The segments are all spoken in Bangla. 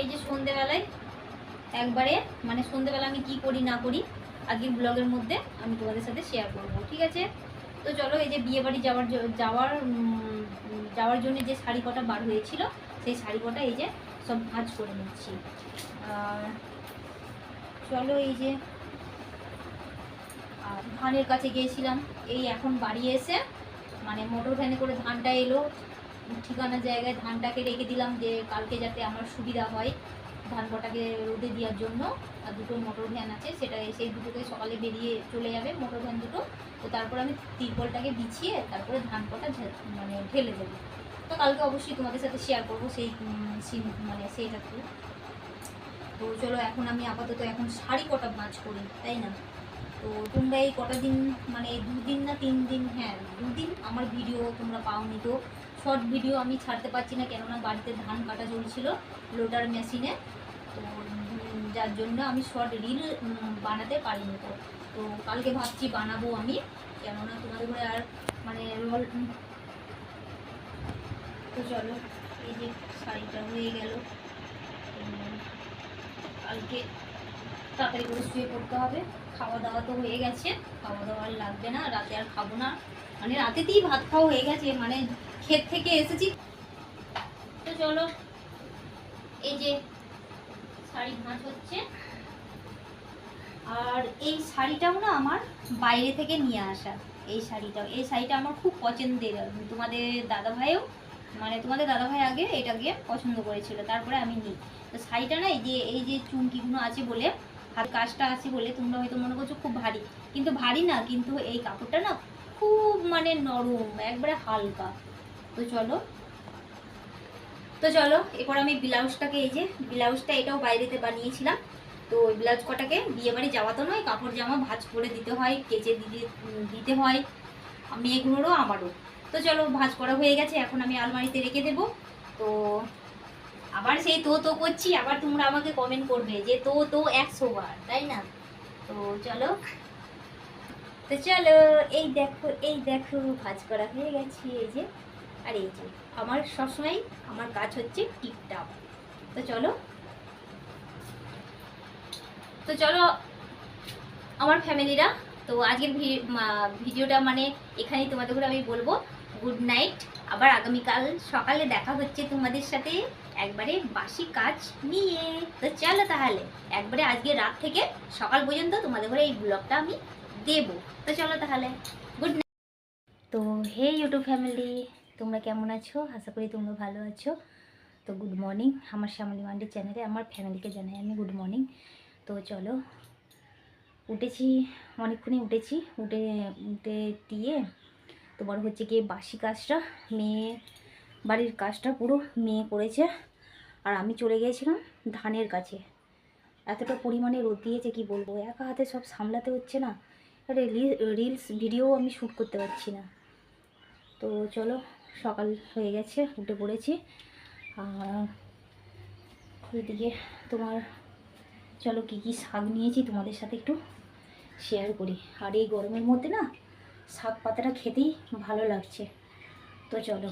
এই যে সন্ধেবেলায় একবারে মানে সন্ধেবেলা আমি কি করি, না করি, আজকের ব্লগের মধ্যে আমি তোমাদের সাথে শেয়ার করব, ঠিক আছে? তো চলো এই যে বিয়ে বাড়ি যাওয়ার যাওয়ার যাওয়ার জন্য যে শাড়ি কটা বার হয়েছিল, সেই শাড়ি কটা এই যে সব ভাঁজ করে নিচ্ছি। আর চলো এই যে, আর ধানের কাছে গিয়েছিলাম, এই এখন বাড়ি এসে মানে মোটর ভ্যানে করে ধানটা এলো ঠিকানা জায়গায় ধানটাকে রেখে দিলাম যে কালকে যাতে আমার সুবিধা হয় ধান কটাকে রোদে দেওয়ার জন্য। আর দুটো মোটর ভ্যান আছে, সেটা সেই দুটোকে সকালে বেরিয়ে চলে যাবে মোটর ভ্যান দুটো। তো তারপর আমি তিরপলটাকে বিছিয়ে তারপরে ধান কটা মানে ঢেলে দেবো। তো কালকে অবশ্যই তোমাদের সাথে শেয়ার করব সেই সিন- মানে সেইটাকে তো। চলো এখন আমি আপাতত এখন শাড়ি কটা ভাঁজ করি, তাই না? তো তোমরা এই কটা দিন মানে দুদিন না তিন দিন হ্যাঁ দুদিন আমার ভিডিও তোমরা পাওনি তো। শর্ট ভিডিও আমি ছাড়তে পারছি না, কেননা বাড়িতে ধান কাটা চলছিল লোডার মেশিনে। তো যার জন্য আমি শর্ট রিল বানাতে পারিনি। তো তো কালকে ভাবছি বানাবো আমি, কেননা তোমাদের ঘরে আর মানে রোল তো চলো, এই যে শাড়িটা হয়ে গেল। কালকে তাড়াতাড়ি করে শুয়ে পড়তে হবে। খাওয়া দাওয়া তো হয়ে গেছে। খাওয়া দাওয়া আর লাগবে না, রাতে আর খাব না। মানে রাতেতেই ভাত খাওয়া হয়ে গেছে মানে ক্ষেত থেকে এসেছি। তো চলো, এই যে শাড়ি ভাঁজ হচ্ছে। আর এই শাড়িটাও না আমার বাইরে থেকে নিয়ে আসা, এই শাড়িটাও। এই শাড়িটা আমার খুব পছন্দের। তোমাদের দাদা ভাইও মানে তোমাদের দাদা ভাই আগে এটাকে পছন্দ করেছিল, তারপরে আমি নিই। তো শাড়িটা না এই যে এই যে চুমকিগুলো আছে বলে হাত কাজটা আছে বলে তোমরা হয়তো মনে করছ খুব ভারী। কিন্তু ভারী না, কিন্তু এই কাপড়টা না খুব মানে নরম, একবারে হালকা। তো চলো। তো চলো, এরপর আমি ব্লাউজটাকে, এই যে ব্লাউজটা এটাও বাইরেতে বানিয়েছিলাম। তো ওই ব্লাউজ কটাকে? বিয়ে বাড়ি যাওয়া তো নয়, কাপড় জামা ভাঁজ করে দিতে হয়, কেচে দিতে দিতে হয়, মেয়েগুলোরও, আমারও। তো চলো, ভাঁজ করা হয়ে গেছে, এখন আমি আলমারিতে রেখে দেবো। তো আবার সেই তো তো করছি, আবার তোমরা আমাকে কমেন্ট করবে যে তো তো একশো বার তাই না? তো চলো। তো চলো, এই দেখো এই দেখো, ভাজ করা হয়ে গেছে, এই যে। আর এই যে, আমার সবসময় আমার কাজ হচ্ছে টিপটাপ। তো চলো। তো চলো, আমার ফ্যামিলিরা, তো আজকের ভিডিওটা মানে এখানেই তোমাদের করে আমি বলব, গুড নাইট। আবার আগামীকাল সকালে দেখা হচ্ছে তোমাদের সাথে একবারে বাসি কাজ নিয়ে। তো চলো তাহলে, একবারে আজকে রাত থেকে সকাল পর্যন্ত তোমাদের ঘরে এই ব্লগটা আমি দেব। তো চলো তাহলে, গুড নাইট। তো হে ইউটিউব ফ্যামিলি তোমরা কেমন আছো? আশা করি তোমরা ভালো আছো। তো গুড মর্নিং আমার শ্যামলি মান্ডি চ্যানেলে আমার ফ্যামিলিকে জানাই আমি গুড মর্নিং তো চলো, উঠেছি, অনেকক্ষণই উঠেছি। উঠে উঠে দিয়ে তোমার হচ্ছে গিয়ে বাসি কাজটা, মেয়ে বাড়ির কাজটা পুরো মেয়ে করেছে। আর আমি চলে গিয়েছিলাম ধানের কাছে। এতটা পরিমাণে রোদ দিয়েছে, কি বলব? একা হাতে সব সামলাতে হচ্ছে না। রিলস ভিডিও আমি শ্যুট করতে পারছি না। তো চলো সকাল হয়ে গেছে, উঠে পড়েছি। আর এদিকে তোমার, চলো কী কী শাক নিয়েছি তোমাদের সাথে একটু শেয়ার করি। আর এই গরমের মধ্যে না, শাক পাতাটা খেতেই ভালো লাগছে। তো চলো।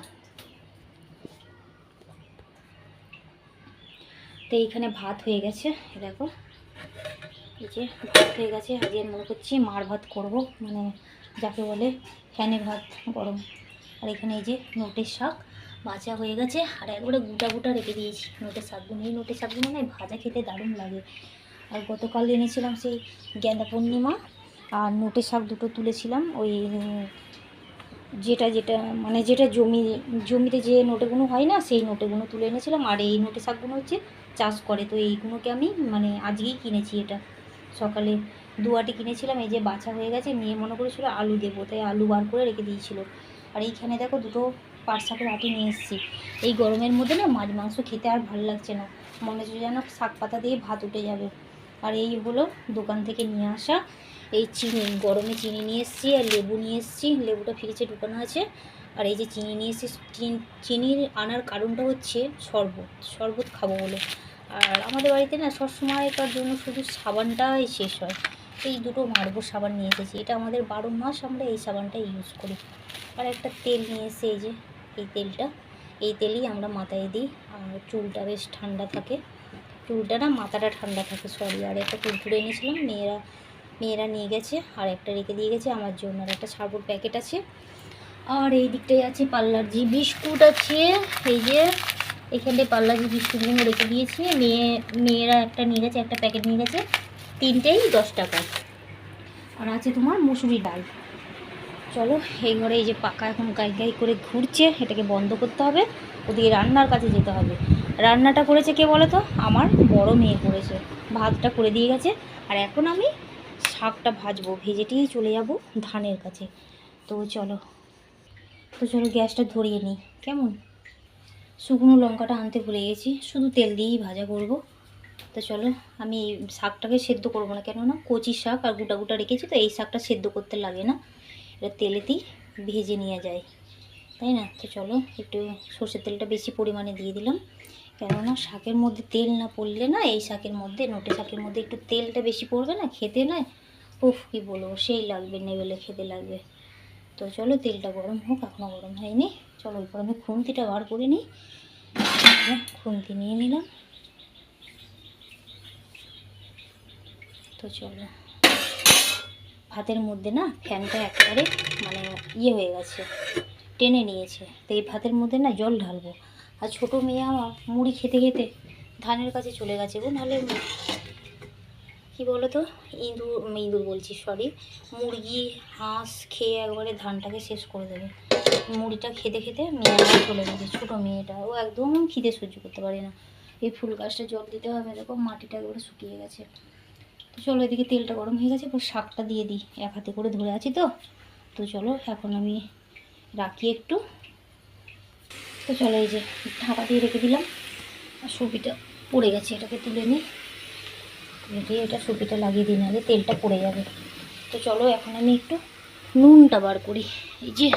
তো এইখানে ভাত হয়ে গেছে দেখো। এই যে ভাত হয়ে গেছে, আজকে মনে করছি মার ভাত করব মানে যাকে বলে ফ্যানে ভাত গরম। আর এখানে এই যে নোটের শাক ভাজা হয়ে গেছে। আর একবারে গোটা গোটা রেখে দিয়েছি নোটের শাকগুলো। এই নোটের শাকগুলো না ভাজা খেতে দারুণ লাগে। আর গতকাল এনেছিলাম সেই গেঁদা পূর্ণিমা। আর নোটের শাক দুটো তুলেছিলাম। ওই, যেটা যেটা মানে যেটা জমি, জমিতে যে নোটেগুলো হয় না, সেই নোটেগুলো তুলে এনেছিলাম। আর এই নোটের শাকগুলো হচ্ছে চাষ করে। তো এইগুলোকে আমি মানে আজকেই কিনেছি এটা। সকালে দুয়াটি কিনেছিলাম। এই যে বাছা হয়ে গেছে। মেয়ে মনে করেছিল আলু দেবো, তাই আলু বার করে রেখে দিয়েছিল। আর এইখানে দেখো দুটো পাট শাকের আটি নিয়ে এসেছি। এই গরমের মধ্যে না মাছ মাংস খেতে আর ভালো লাগছে না। মনে হচ্ছে যেন শাক পাতা দিয়ে ভাত উঠে যাবে। আর এই হলো দোকান থেকে নিয়ে আসা এই চিনি। গরমে চিনি নিয়ে এসেছি আর লেবু নিয়ে এসেছি। লেবুটা ফ্রিজে ঢুকানো আছে। আর এই যে চিনি নিয়ে এসেছি, চিন- চিনির আনার কারণটা হচ্ছে শরবত। শরবত খাব বলে। আর আমাদের বাড়িতে না সবসময়কার জন্য শুধু সাবানটাই শেষ হয়। এই দুটো মার্বো সাবান নিয়ে এসেছি। এটা আমাদের বারো মাস আমরা এই সাবানটা ইউজ করি। আর একটা তেল নিয়ে এসে এই যে এই তেলটা। এই তেলই আমরা মাথায় দিই, আর চুলটা বেশ ঠান্ডা থাকে। চুলটা না মাথাটা ঠান্ডা থাকে সরি আর একটা কুরকুরে এনেছিলাম, মেয়েরা মেয়েরা নিয়ে গেছে, আর একটা রেখে দিয়ে গেছে আমার জন্য। আর একটা সাবুর প্যাকেট আছে। আর এই দিকটায় আছে পার্লারজি বিস্কুট আছে, এই যে এখানে পার্লারজি বিস্কুটগুলো রেখে দিয়েছি। মেয়ে, মেয়েরা একটা নিয়ে গেছে, একটা প্যাকেট নিয়ে গেছে। তিনটেই দশ টাকা। আর আছে তোমার মুসুরি ডাল। চলো এই ঘরে এই যে পাকা এখন গাই গাই করে ঘুরছে, এটাকে বন্ধ করতে হবে, ওদিকে রান্নার কাছে যেতে হবে। রান্নাটা করেছে কে বলো তো? আমার বড় মেয়ে করেছে, ভাতটা করে দিয়ে গেছে, আর এখন আমি শাকটা ভাজবো, ভেজেটেই চলে যাব ধানের কাছে। তো চলো তো চলো গ্যাসটা ধরিয়ে নিই, কেমন? শুকনো লঙ্কাটা আনতে ভুলে গেছি, শুধু তেল দিয়েই ভাজা করব। তো চলো, আমি শাকটাকে সেদ্ধ করব না, কেননা কচি শাক আর গোটা গোটা রেখেছি, তো এই শাকটা সেদ্ধ করতে লাগে না। এটা তেলেতেই ভেজে নিয়ে যায় তাই না? তো চলো, একটু সর্ষের তেলটা বেশি পরিমাণে দিয়ে দিলাম। কেননা শাকের মধ্যে তেল না পড়লে না, এই শাকের মধ্যে, নোটে শাকের মধ্যে একটু তেলটা বেশি পড়বে না, খেতে নয় উফ, কী বলব, সেই লাগবে, নেবেলে খেতে লাগবে। তো চলো, তেলটা গরম হোক এখনও গরম হয়নি। চলো, এরপর আমি খুন্তিটা বার করে নিই। খুন্তি নিয়ে নিলাম। তো চলো। ভাতের মধ্যে না ফ্যানটা একেবারে মানে ইয়ে হয়ে গেছে, টেনে নিয়েছে। তো এই ভাতের মধ্যে না জল ঢালবো। আর ছোটো মেয়ে আমার মুড়ি খেতে খেতে ধানের কাছে চলে গেছে গো, নাহলে কী বলো তো ইঁদুর ইঁদুর বলছি সরি মুরগি, হাঁস খেয়ে একবারে ধানটাকে শেষ করে দেবে। মুড়িটা খেতে খেতে মেয়ে চলে গেছে, ছোটো মেয়েটা। ও একদম খিদে সহ্য করতে পারে না। এই ফুল গাছটা জল দিতে হবে, দেখো মাটিটা একবারে শুকিয়ে গেছে। তো চলো এদিকে তেলটা গরম হয়ে গেছে, এবার শাকটা দিয়ে দিই। এক হাতে করে ধরে আছি তো। তো চলো, এখন আমি রাখি একটু। তো চলো এই যে ঢাকা দিয়ে রেখে দিলাম। আর সুপিটা পড়ে গেছে, এটাকে তুলে নিই। দিয়ে এটা সুপিটা লাগিয়ে দিই, নাহলে তেলটা পড়ে যাবে। তো চলো, এখন আমি একটু নুনটা বার করি। এই যে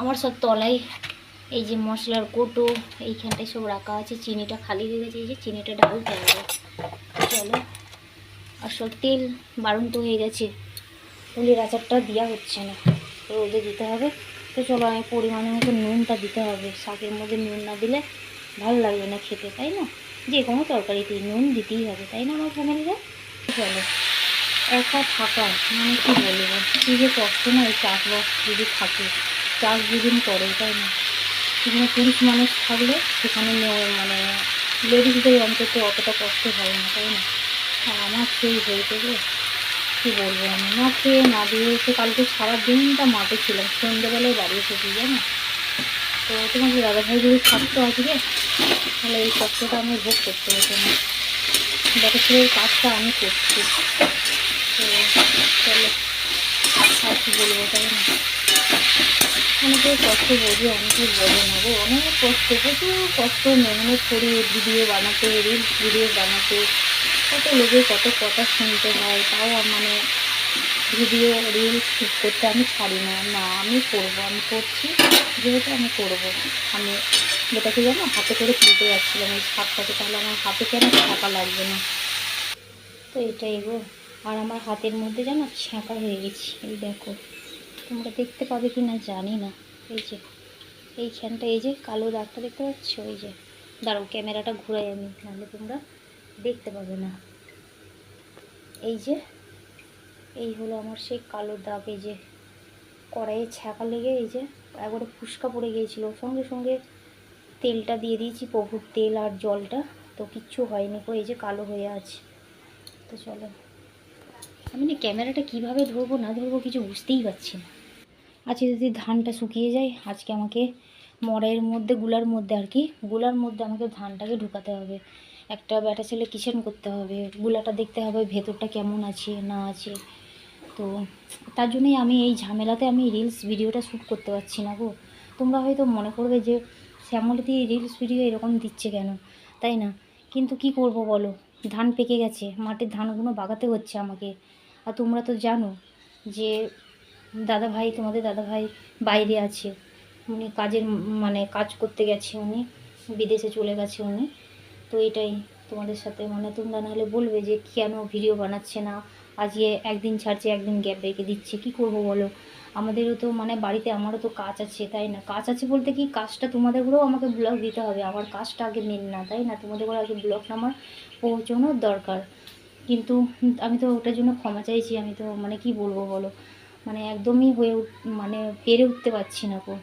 আমার সব তলায় এই যে মশলার কোটো, এইখানটায় সব রাখা আছে, চিনিটা খালি হয়ে গেছে। এই যে চিনিটা ঢালতে হবে। চলো আর সব তেল তো হয়ে গেছে। ফুলের আচারটা দেওয়া হচ্ছে না। রোদে দিতে হবে। তো চলো, আমি পরিমাণে মতো নুনটা দিতে হবে। শাকের মধ্যে নুন না দিলে ভালো লাগবে না খেতে, তাই না? যে কোনো তরকারিতেই নুন দিতেই হবে, তাই না আমার ফ্যামিলিরা চলো একা থাকা মানে কী বলব? কী যে কষ্ট না এই চাষবাস যদি থাকে, চাষ দুদিন করে, তাই না? সেখানে পুরুষ মানুষ থাকলে সেখানে মানে লেডিসদের অন্তত অতটা কষ্ট হয় না, তাই না? আর আমার হয়েছে গো। কী বলব আমি? না খেয়ে, না দিয়ে এসে কালকে সারা দিনটা মাঠে ছিলাম। সন্ধ্যেবেলায় বাড়ি এসেছি, জানো? তো তোমার দাদা ভাই যদি থাকতো আজকে, তাহলে এই কষ্টটা আমি ভোগ করতে হতো না। দেখো ছেলের কাজটা আমি করছি। তো চলো, আর কি বলব তাই না? অনেকে কষ্ট বোঝে অনেকে বোঝে না গো। অনেক কষ্ট, প্রচুর কষ্ট। মেহনত করি ভিডিও বানাতে রিলস ভিডিও বানাতে। কত লোকের কত কথা শুনতে হয়, তাও মানে ভিডিও রিলস করতে আমি ছাড়ি না। না, আমি করব, আমি করছি, যেহেতু আমি করব। আমি যেটাকে যেন হাতে করে তুলতে যাচ্ছিলাম, এই শাকটাকে তাহলে আমার হাতে কেন ছাঁকা লাগবে না? তো এটাই গো। আর আমার হাতের মধ্যে যেন ছ্যাঁকা হয়ে গেছি, এই দেখো। তোমরা দেখতে পাবে কি না জানি না। এই যে, এইখানটা, এই যে কালো দাগটা দেখতে পাচ্ছ? ওই যে, দাঁড়াও, ক্যামেরাটা ঘুরাই আমি, নাহলে তোমরা দেখতে পাবে না। এই যে, এই হলো আমার সেই কালো দাগ, এই যে কড়াইয়ে ছ্যাঁকা লেগে এই যে একবারে ফুসকা পড়ে গিয়েছিল। সঙ্গে সঙ্গে তেলটা দিয়ে দিয়েছি, প্রভুর তেল আর জলটা। তো কিচ্ছু হয়নি কো এই যে কালো হয়ে আছে। তো চলো। আমি না ক্যামেরাটা কীভাবে ধরবো না ধরবো কিছু বুঝতেই পারছি না। আজকে যদি ধানটা শুকিয়ে যায়, আজকে আমাকে মড়াইয়ের মধ্যে, গুলার মধ্যে আর কি, গুলার মধ্যে আমাকে ধানটাকে ঢুকাতে হবে। একটা ব্যাটা ছেলে কিচেন করতে হবে, গুলাটা দেখতে হবে ভেতরটা কেমন আছে, না আছে। তো তার জন্যই আমি এই ঝামেলাতে আমি রিলস ভিডিওটা শ্যুট করতে পারছি না গো। তোমরা হয়তো মনে করবে যে শ্যামলতি রিলস ভিডিও এরকম দিচ্ছে কেন? তাই না? কিন্তু কি করব বলো? ধান পেকে গেছে মাঠের ধানগুলো বাগাতে হচ্ছে আমাকে। আর তোমরা তো জানো যে, দাদা ভাই, তোমাদের দাদা ভাই বাইরে আছে। উনি কাজের মানে কাজ করতে গেছে উনি, বিদেশে চলে গেছে উনি। তো এটাই তোমাদের সাথে। মানে তোমরা নাহলে বলবে যে কেন ভিডিও বানাচ্ছে না? আজকে একদিন ছাড়ছে, একদিন গ্যাপ রেখে দিচ্ছে। কি করব বলো? আমাদেরও তো মানে বাড়িতে আমারও তো কাজ আছে, তাই না? কাজ আছে বলতে কি কাজটা তোমাদের তোমাদেরগুলোও আমাকে ব্লগ দিতে হবে। আমার কাজটা আগে মেন না, তাই না? তোমাদের তোমাদেরগুলো আগে ব্লগটা আমার পৌঁছানোর দরকার। কিন্তু আমি তো ওটার জন্য ক্ষমা চাইছি। আমি তো মানে কি বলব বলো? মানে একদমই হয়ে মানে পেরে উঠতে পারছি না গো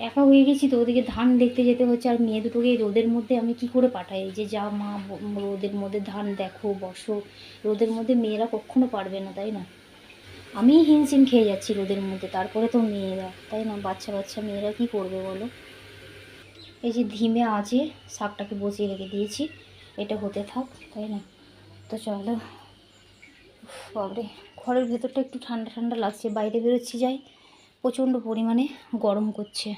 একা হয়ে গেছি তো, ওদিকে ধান দেখতে যেতে হচ্ছে, আর মেয়ে দুটোকে রোদের মধ্যে আমি কি করে পাঠাই? যে যা মা রোদের মধ্যে ধান দেখো, বসো, রোদের মধ্যে মেয়েরা কখনো পারবে না, তাই না? আমি হিমশিম খেয়ে যাচ্ছি রোদের মধ্যে, তারপরে তো মেয়েরা, তাই না? বাচ্চা বাচ্চা মেয়েরা কি করবে বলো? এই যে ধিমে আছে, শাকটাকে বসিয়ে রেখে দিয়েছি, এটা হতে থাক, তাই না? তো চলো বাবরে ঘরের ভেতরটা একটু ঠান্ডা ঠান্ডা লাগছে, বাইরে বেরোচ্ছি যাই। প্রচণ্ড পরিমাণে গরম করছে।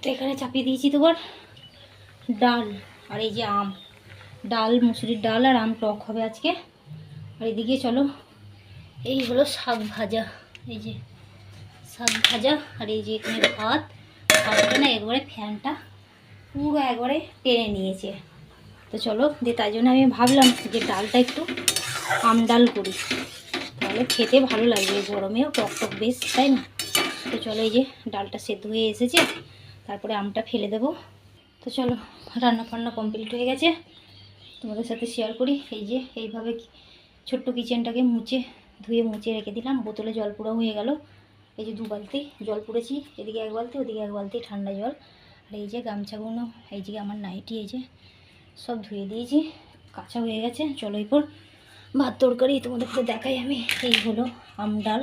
তো এখানে চাপিয়ে দিয়েছি তোমার ডাল আর এই যে আম। ডাল, মুসুরির ডাল আর আম টক হবে আজকে। আর এদিকে চলো, এই হলো শাক ভাজা। এই যে শাক ভাজা আর এই যে এখানে ভাত। ভাতটা না একবারে ফ্যানটা পুরো একবারে টেনে নিয়েছে। তো চলো দিয়ে তাই জন্য আমি ভাবলাম যে ডালটা একটু আম ডাল করি। তাহলে খেতে ভালো লাগবে গরমেও টক টক বেশ, তাই না? তো চলো এই যে ডালটা সেদ্ধ হয়ে এসেছে, তারপরে আমটা ফেলে দেবো। তো চলো, রান্না ফান্না কমপ্লিট হয়ে গেছে। তোমাদের সাথে শেয়ার করি, এই যে এইভাবে ছোট্ট কিচেনটাকে মুছে, ধুয়ে মুছে রেখে দিলাম। বোতলে জল পুরো হয়ে গেল। এই যে দু বালতি জল পুড়েছি, এদিকে এক বালতি, ওদিকে এক বালতি ঠান্ডা জল। আর এই যে গামছাগুলো এই যে আমার নাইটি, এই যে সব ধুয়ে দিয়েছি, কাঁচা হয়ে গেছে। চলো এরপর ভাত তরকারি তোমাদেরকে দেখাই আমি। এই হলো আম ডাল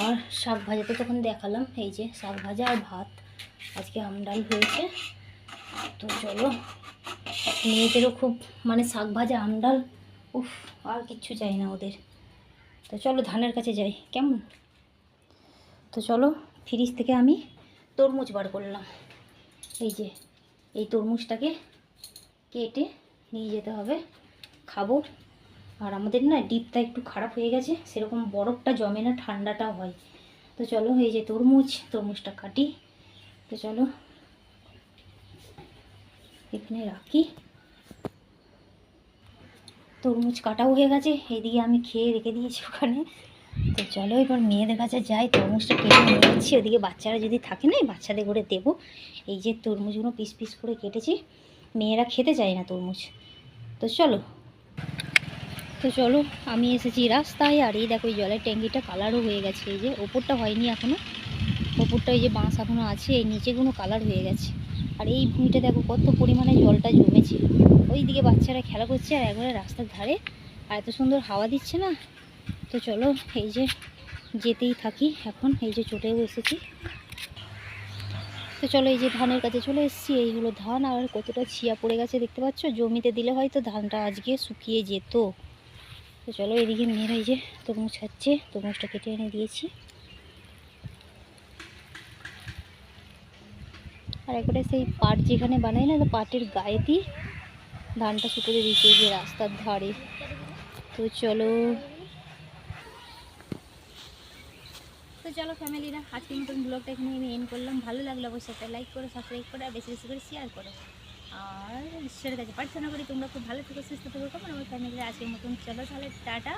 আর শাক ভাজা তো তখন দেখালাম। এই যে শাক ভাজা আর ভাত। আজকে আম ডাল হয়েছে। তো চলো, মেয়েদেরও খুব মানে শাক ভাজা আম ডাল, উফ, আর কিচ্ছু চাই না ওদের। তো চলো ধানের কাছে যাই, কেমন? তো চলো, ফ্রিজ থেকে আমি তরমুজ বার করলাম। এই যে, এই তরমুজটাকে কেটে নিয়ে যেতে হবে। খাব। আর আমাদের না ডিপটা একটু খারাপ হয়ে গেছে, সেরকম বরফটা জমে না ঠান্ডাটা হয়। তো চলো এই যে তরমুজ, তরমুজটা কাটি। তো চলো এখানে রাখি। তরমুজ কাটাও হয়ে গেছে এইদিকে আমি খেয়ে রেখে দিয়েছি ওখানে। তো চলো এবার মেয়েদের কাছে যাই, তরমুজটা কেটে নিয়ে যাচ্ছি। ওদিকে বাচ্চারা যদি থাকে না বাচ্চাদের করে দেবো। এই যে তরমুজগুলো পিস পিস করে কেটেছি, মেয়েরা খেতে চায় না তরমুজ। তো চলো তো চলো, আমি এসেছি রাস্তায়, আর এই দেখো, এই জলের ট্যাঙ্কিটা কালারও হয়ে গেছে। এই যে ওপরটা হয়নি এখনও ওপরটা এই যে বাঁশ এখনও আছে, এই নিচেগুলো কালার হয়ে গেছে। আর এই ভূমিটা দেখো, কত পরিমাণে জলটা জমেছে। ওই দিকে বাচ্চারা খেলা করছে, আর একবারে রাস্তার ধারে। আর এত সুন্দর হাওয়া দিচ্ছে না? তো চলো, এই যে যেতেই থাকি এখন। এই যে চটেও এসেছি। তো চলো, এই যে ধানের কাছে চলে এসেছি। এই হলো ধান, আর কতটা ছিয়া পড়ে গেছে দেখতে পাচ্ছ? জমিতে দিলে হয়তো ধানটা আজকে শুকিয়ে যেত। তো চলো এদিকে মেয়েরা এই যে তরমুজ খাচ্ছে, তরমুজটা কেটে এনে দিয়েছি। আর একবারে সেই পাট যেখানে বানাই না, তো পাটের দিয়ে ধানটা শুকিয়ে দিয়েছি যে রাস্তার ধারে। তো চলো। তো চলো ফ্যামিলিরা আজকের মতন ব্লগটা এখানে আমি এন্ড করলাম। ভালো লাগল অবশ্যই একটা লাইক করে সাবস্ক্রাইব করে, আর বেশি বেশি করে শেয়ার করো। আর ঈশ্বরের কাছে প্রার্থনা করি তোমরা খুব ভালো থেকো, সুস্থ থেকো, কেমন? আমার ফ্যামিলিরা আজকের মতন। চলো তাহলে, টাটা